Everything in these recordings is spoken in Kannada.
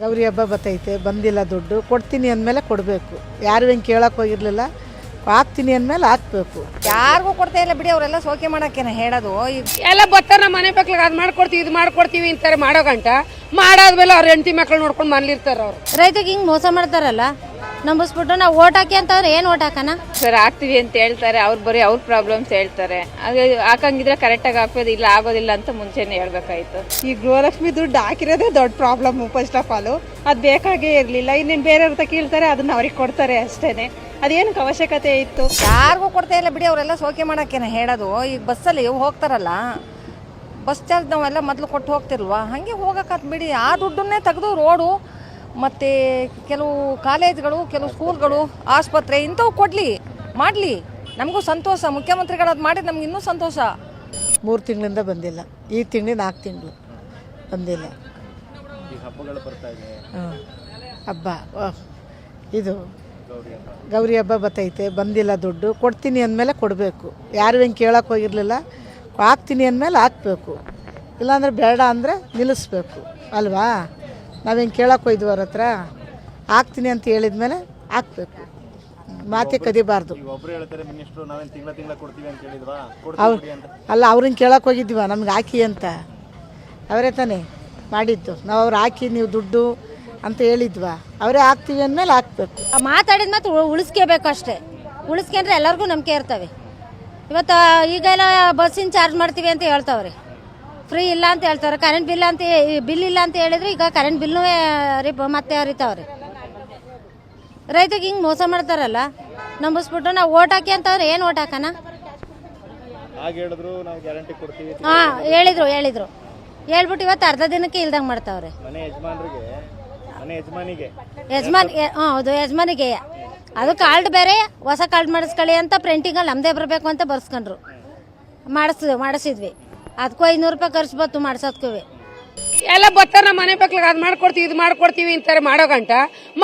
ಗೌರಿ ಹಬ್ಬ ಬತ್ತೈತೆ ಬಂದಿಲ್ಲ ದುಡ್ಡು ಕೊಡ್ತೀನಿ ಅಂದಮೇಲೆ ಕೊಡಬೇಕು. ಯಾರು ಹೆಂಗೆ ಕೇಳಕ್ಕೆ ಹೋಗಿರಲಿಲ್ಲ ಹಾಕ್ತೀನಿ ಅಂದಮೇಲೆ ಹಾಕ್ಬೇಕು. ಯಾರಿಗೂ ಕೊಡ್ತಾ ಇಲ್ಲ ಬಿಡಿ ಅವರೆಲ್ಲ ಸೋಕೆ ಮಾಡೋಕ್ಕೇನೆ ಹೇಳೋದು. ಎಲ್ಲ ಬರ್ತಾರೆ ನಮ್ಮ ಮನೆ ಮಕ್ಳಿಗೆ ಅದು ಮಾಡ್ಕೊಡ್ತೀವಿ ಇದು ಮಾಡ್ಕೊಡ್ತೀವಿ ಅಂತಾರೆ ಮಾಡೋ ಗಂಟ ಮಾಡಾದ್ಮೇಲೆ ಅವ್ರ ಹೆಂಡತಿ ಮಕ್ಳು ನೋಡ್ಕೊಂಡು ಮನೇಲಿರ್ತಾರೆ ಅವ್ರು. ರೈತರಿಗೆ ಹಿಂಗೆ ಮೋಸ ಮಾಡ್ತಾರಲ್ಲ ನಂಬಿಸ್ಬಿಟ್ಟು ನಾವು ಓಟ್ ಹಾಕಿ ಅಂತಂದ್ರೆ ಏನು ಓಟ್ ಹಾಕೋಣ? ಸರ್ ಹಾಕ್ತೀವಿ ಅಂತ ಹೇಳ್ತಾರೆ. ಅವ್ರು ಬರೀ ಅವ್ರ ಪ್ರಾಬ್ಲಮ್ಸ್ ಹೇಳ್ತಾರೆ. ಅದು ಹಾಕಂಗಿದ್ರೆ ಕರೆಕ್ಟಾಗಿ ಹಾಕೋದು ಇಲ್ಲ ಆಗೋದಿಲ್ಲ ಅಂತ ಮುಂಚೆನೇ ಹೇಳ್ಬೇಕಾಯ್ತು. ಈ ಗೃಹಲಕ್ಷ್ಮಿ ದುಡ್ಡು ಹಾಕಿರೋದೇ ದೊಡ್ಡ ಪ್ರಾಬ್ಲಮ್ ಫಸ್ಟ್ ಆಫ್ ಆಲು ಅದು ಬೇಕಾಗೇ ಇರಲಿಲ್ಲ. ಇನ್ನೇನು ಬೇರೆಯವ್ರ ಹತ್ರ ಕೇಳ್ತಾರೆ ಅದನ್ನ ಅವ್ರಿಗೆ ಕೊಡ್ತಾರೆ ಅಷ್ಟೇನೆ. ಅದೇನಕ್ಕೆ ಅವಶ್ಯಕತೆ ಇತ್ತು? ಯಾರಿಗೂ ಕೊಡ್ತಾ ಇಲ್ಲ ಬಿಡಿ ಅವರೆಲ್ಲ ಸೋಕೆ ಮಾಡೋಕ್ಕೇನೆ ಹೇಳೋದು. ಈಗ ಬಸ್ಸಲ್ಲಿ ಹೋಗ್ತಾರಲ್ಲ ಬಸ್ ಚಾರ್ಜ್ ನಾವೆಲ್ಲ ಮೊದಲು ಕೊಟ್ಟು ಹೋಗ್ತಿಲ್ವಾ ಹಾಗೆ ಹೋಗಕ್ಕಾತ್ ಬಿಡಿ. ಆ ದುಡ್ಡನ್ನೇ ತೆಗೆದು ರೋಡು ಮತ್ತು ಕೆಲವು ಕಾಲೇಜ್ಗಳು ಕೆಲವು ಸ್ಕೂಲ್ಗಳು ಆಸ್ಪತ್ರೆ ಇಂಥವು ಕೊಡಲಿ ಮಾಡಲಿ. ನಮಗೂ ಸಂತೋಷ. ಮುಖ್ಯಮಂತ್ರಿಗಳು ಅದು ಮಾಡಿದ್ರೆ ನಮ್ಗೆ ಇನ್ನೂ ಸಂತೋಷ. ಮೂರು ತಿಂಗಳಿಂದ ಬಂದಿಲ್ಲ. ಈ ತಿಂಗಳು ನಾಲ್ಕು ತಿಂಗಳು ಬಂದಿಲ್ಲ. ಹಾಂ ಹಬ್ಬ. ಇದು ಗೌರಿ ಹಬ್ಬ ಬತ್ತೈತೆ ಬಂದಿಲ್ಲ ದುಡ್ಡು. ಕೊಡ್ತೀನಿ ಅಂದಮೇಲೆ ಕೊಡಬೇಕು. ಯಾರು ಹೆಂಗೆ ಕೇಳೋಕೆ ಹೋಗಿರಲಿಲ್ಲ. ಹಾಕ್ತೀನಿ ಅಂದಮೇಲೆ ಹಾಕ್ಬೇಕು. ಇಲ್ಲಾಂದ್ರೆ ಬೇಡ ಅಂದರೆ ನಿಲ್ಲಿಸ್ಬೇಕು. ಅಲ್ವಾ? ನಾವು ಹಿಂಗೆ ಕೇಳಕ್ಕೆ ಹೋಯ್ದು ಅವ್ರ ಹತ್ರ? ಹಾಕ್ತೀನಿ ಅಂತ ಹೇಳಿದ ಮೇಲೆ ಹಾಕ್ಬೇಕು. ಮಾತೆ ಕದಿಬಾರ್ದು. ಒಬ್ರು ಹೇಳ್ತಾರೆ ಮಿನಿಸ್ಟ್ರು ನಾವೇನ್ ತಿಂಗಳ ತಿಂಗಳ ಕೊಡ್ತೀವಿ ಅಂತ ಹೇಳಿದ್ವಾ? ಅವ್ರು ಕೊಡ್ತೀವಿ ಅಂತ. ಅಲ್ಲ ಅವ್ರನ್ನ ಕೇಳಕ್ಕೆ ಹೋಗಿದ್ವ ನಮ್ಗೆ ಹಾಕಿ ಅಂತ. ಅವರೇ ತಾನೇ ಮಾಡಿದ್ದು. ನಾವು ಅವ್ರು ಹಾಕಿ ನೀವು ದುಡ್ಡು ಅಂತ ಹೇಳಿದ್ವಾ? ಅವರೇ ಹಾಕ್ತೀವಿ ಅಂದಮೇಲೆ ಹಾಕ್ಬೇಕು. ಮಾತಾಡಿದ ಮಾತು ಉಳಿಸ್ಕೋಬೇಕು ಅಷ್ಟೇ. ಉಳಿಸ್ಕೊಂಡ್ರೆ ಎಲ್ಲರಿಗೂ ನಂಬಿಕೆ ಇರ್ತವೆ. ಇವತ್ತು ಈಗೆಲ್ಲ ಬಸ್ಸಿನ ಚಾರ್ಜ್ ಮಾಡ್ತೀವಿ ಅಂತ ಹೇಳ್ತಾವ್ರೆ. ಫ್ರೀ ಇಲ್ಲ ಅಂತ ಹೇಳ್ತಾರೆ. ಕರೆಂಟ್ ಬಿಲ್ ಅಂತ ಬಿಲ್ ಇಲ್ಲ ಅಂತ ಹೇಳಿದ್ರೆ ಈಗ ಕರೆಂಟ್ ಬಿಲ್ನೂ ರಿಪ್ ಮತ್ತೆ ಅರಿತಾವ್ರಿ ರೈತರಿಗೆ ಹಿಂಗೆ ಮೋಸ ಮಾಡ್ತಾರಲ್ಲ ನಂಬಿಸ್ಬಿಟ್ಟು ನಾವು ಓಟ್ ಹಾಕಿ ಅಂತಂದ್ರೆ ಏನು ಓಟ್ ಹಾಕೋಣ? ಹಾಂ ಹೇಳಿದ್ರು ಹೇಳಿದ್ರು. ಹೇಳ್ಬಿಟ್ಟು ಇವತ್ತು ಅರ್ಧ ದಿನಕ್ಕೆ ಇಲ್ದಂಗೆ ಮಾಡ್ತಾವ್ರಿ. ಯಜಮಾನ್ ಹೌದು ಯಜಮಾನಿಗೆ. ಅದು ಕಾರ್ಡ್ ಬೇರೆ ಹೊಸ ಕಾರ್ಡ್ ಮಾಡಿಸ್ಕೊಳ್ಳಿ ಅಂತ ಪ್ರಿಂಟಿಂಗಲ್ಲಿ ನಮ್ಮದೇ ಬರಬೇಕು ಅಂತ ಬರ್ಸ್ಕೊಂಡ್ರು. ಮಾಡಿಸ್ ಮಾಡಿಸಿದ್ವಿ. ಅದಕ್ಕೂ ಐನೂರು ರೂಪಾಯಿ ಖರ್ಚು ಬತ್ತು ಮಾಡ್ಸೋದ್ಕೂ ಎಲ್ಲ ಬರ್ತಾರೆ ನಮ್ಮ ಮನೆ ಮಕ್ಳಿಗೆ ಅದು ಮಾಡ್ಕೊಡ್ತೀವಿ ಇದು ಮಾಡ್ಕೊಡ್ತೀವಿ ಅಂತಾರೆ ಮಾಡೋ ಗಂಟ.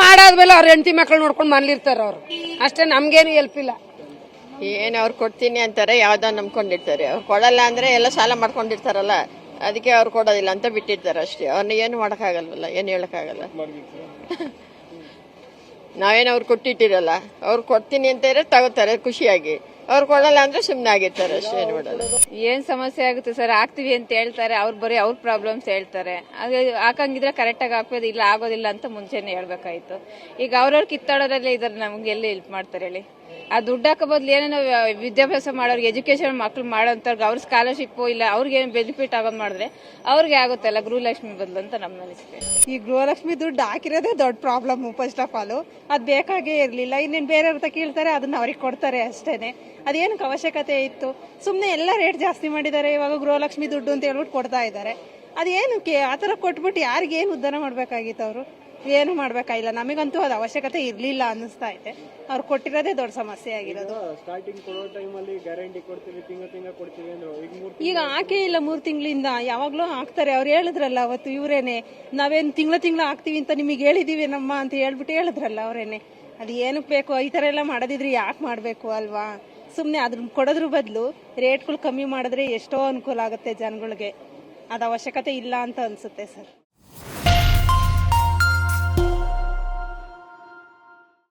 ಮಾಡಾದ್ಮೇಲೆ ಅವ್ರ ಹೆಂಡತಿ ಮಕ್ಳು ನೋಡ್ಕೊಂಡು ಮನೇಲಿರ್ತಾರೆ ಅವರು. ಅಷ್ಟೇ ನಮಗೇನು ಹೆಲ್ಪ್ ಇಲ್ಲ. ಏನು ಅವ್ರು ಕೊಡ್ತೀನಿ ಅಂತಾರೆ ಯಾವ್ದೋ ನಂಬ್ಕೊಂಡಿರ್ತಾರೆ. ಅವ್ರು ಕೊಡಲ್ಲ ಅಂದರೆ ಎಲ್ಲ ಸಾಲ ಮಾಡ್ಕೊಂಡಿರ್ತಾರಲ್ಲ ಅದಕ್ಕೆ ಅವ್ರು ಕೊಡೋದಿಲ್ಲ ಅಂತ ಬಿಟ್ಟಿರ್ತಾರೆ ಅಷ್ಟೇ. ಅವ್ರನ್ನ ಏನು ಮಾಡೋಕ್ಕಾಗಲ್ವಲ್ಲ ಏನು ಹೇಳೋಕ್ಕಾಗಲ್ಲ. ನಾವೇನು ಅವ್ರು ಕೊಟ್ಟಿಟ್ಟಿರಲ್ಲ. ಅವ್ರು ಕೊಡ್ತೀನಿ ಅಂತ ಇದ್ರೆ ತಗೋತಾರೆ ಖುಷಿಯಾಗಿ. ಅವ್ರು ಕೊಡಲ್ಲ ಅಂದ್ರೆ ಸುಮ್ಮನೆ ಆಗಿರ್ತಾರೆ ಅಷ್ಟೇ ಏನು ಮಾಡಲ್ಲ. ಏನ್ ಸಮಸ್ಯೆ ಆಗುತ್ತೆ ಸರ್? ಆಗ್ತೀವಿ ಅಂತ ಹೇಳ್ತಾರೆ ಅವ್ರು ಬರೀ ಅವ್ರ ಪ್ರಾಬ್ಲಮ್ಸ್ ಹೇಳ್ತಾರೆ. ಅದು ಹಾಕಂಗಿದ್ರೆ ಕರೆಕ್ಟಾಗಿ ಹಾಕ್ಬೋದು ಇಲ್ಲ ಆಗೋದಿಲ್ಲ ಅಂತ ಮುಂಚೆನೆ ಹೇಳ್ಬೇಕಾಯ್ತು. ಈಗ ಅವ್ರವ್ರು ಕಿತ್ತಾಡೋದ್ರಲ್ಲೇ ಇದಾರೆ ನಮ್ಗೆ ಎಲ್ಲಿ ಹೆಲ್ಪ್ ಮಾಡ್ತಾರೆ ಹೇಳಿ? ಆ ದುಡ್ಡು ಹಾಕೋ ಬದಲು ಏನೇನೋ ವಿದ್ಯಾಭ್ಯಾಸ ಮಾಡೋರಿಗೆ ಎಜುಕೇಶನ್ ಮಕ್ಳು ಮಾಡೋಂಥವ್ರಿಗೆ ಅವ್ರ ಸ್ಕಾಲರ್ಶಿಪ್ ಇಲ್ಲ ಅವ್ರಿಗೆ ಏನು ಬೆನಿಫಿಟ್ ಆಗೋದು ಮಾಡಿದ್ರೆ ಅವ್ರಿಗೆ ಆಗುತ್ತಲ್ಲ ಗೃಹಲಕ್ಷ್ಮಿ ಬದಲು ಅಂತ ನಮ್ಮ ಅನಿಸಿಕೆ. ಈ ಗೃಹಲಕ್ಷ್ಮಿ ದುಡ್ಡು ಹಾಕಿರೋದೇ ದೊಡ್ಡ ಪ್ರಾಬ್ಲಮ್ ಫಸ್ಟ್ ಆಫ್ ಆಲ್ ಅದು ಬೇಕಾಗೇ ಇರಲಿಲ್ಲ. ಇನ್ನೇನು ಬೇರೆಯವ್ರ ಹತ್ರ ಕೇಳ್ತಾರೆ ಅದನ್ನ ಅವ್ರಿಗೆ ಕೊಡ್ತಾರೆ ಅಷ್ಟೇನೆ. ಅದೇನಕ್ಕೆ ಅವಶ್ಯಕತೆ ಇತ್ತು? ಸುಮ್ಮನೆ ಎಲ್ಲ ರೇಟ್ ಜಾಸ್ತಿ ಮಾಡಿದ್ದಾರೆ ಇವಾಗ ಗೃಹಲಕ್ಷ್ಮಿ ದುಡ್ಡು ಅಂತ ಹೇಳ್ಬಿಟ್ಟು ಕೊಡ್ತಾ ಇದ್ದಾರೆ. ಅದೇನಕ್ಕೆ ಆ ಥರ ಕೊಟ್ಬಿಟ್ಟು ಯಾರಿಗೇನು ಉದ್ಧಾರ ಮಾಡಬೇಕಾಗಿತ್ತು ಅವರು? ಏನು ಮಾಡಬೇಕಾಗಿಲ್ಲ. ನಮಗಂತೂ ಅದು ಅವಶ್ಯಕತೆ ಇರಲಿಲ್ಲ ಅನ್ನಿಸ್ತಾ ಇದೆ. ಅವ್ರು ಕೊಟ್ಟಿರೋದೇ ದೊಡ್ಡ ಸಮಸ್ಯೆ ಆಗಿರೋದು. ಸ್ಟಾರ್ಟಿಂಗ್ ಕೊಡೋ ಟೈಮಲ್ಲಿ ಗ್ಯಾರಂಟಿ ಕೊಡ್ತೀವಿ ತಿಂಗಳ ತಿಂಗಳ ಕೊಡ್ತೀವಿ ಅಂದ್ರು ಈಗ ಮೂರು ಈಗ ಹಾಕೇ ಇಲ್ಲ ಮೂರು ತಿಂಗಳಿಂದ ಯಾವಾಗಲೂ ಹಾಕ್ತಾರೆ. ಅವ್ರು ಹೇಳಿದ್ರಲ್ಲ ಅವತ್ತು ಇವರೇನೆ ನಾವೇನು ತಿಂಗಳ ತಿಂಗಳು ಹಾಕ್ತೀವಿ ಅಂತ ನಿಮಗೆ ಹೇಳಿದೀವಿ ನಮ್ಮ ಅಂತ ಹೇಳ್ಬಿಟ್ಟು ಹೇಳಿದ್ರಲ್ಲ ಅವರೇನೆ. ಅದು ಏನಕ್ಕೆ ಬೇಕು? ಈ ಥರ ಎಲ್ಲ ಮಾಡೋದಿದ್ರೆ ಯಾಕೆ ಮಾಡಬೇಕು ಅಲ್ವಾ? ಸುಮ್ಮನೆ ಅದ್ರ ಕೊಡೋದ್ರ ಬದಲು ರೇಟ್ಗಳು ಕಮ್ಮಿ ಮಾಡಿದ್ರೆ ಎಷ್ಟೋ ಅನುಕೂಲ ಆಗುತ್ತೆ ಜನಗಳಿಗೆ. ಅದು ಅವಶ್ಯಕತೆ ಇಲ್ಲ ಅಂತ ಅನಿಸುತ್ತೆ ಸರ್.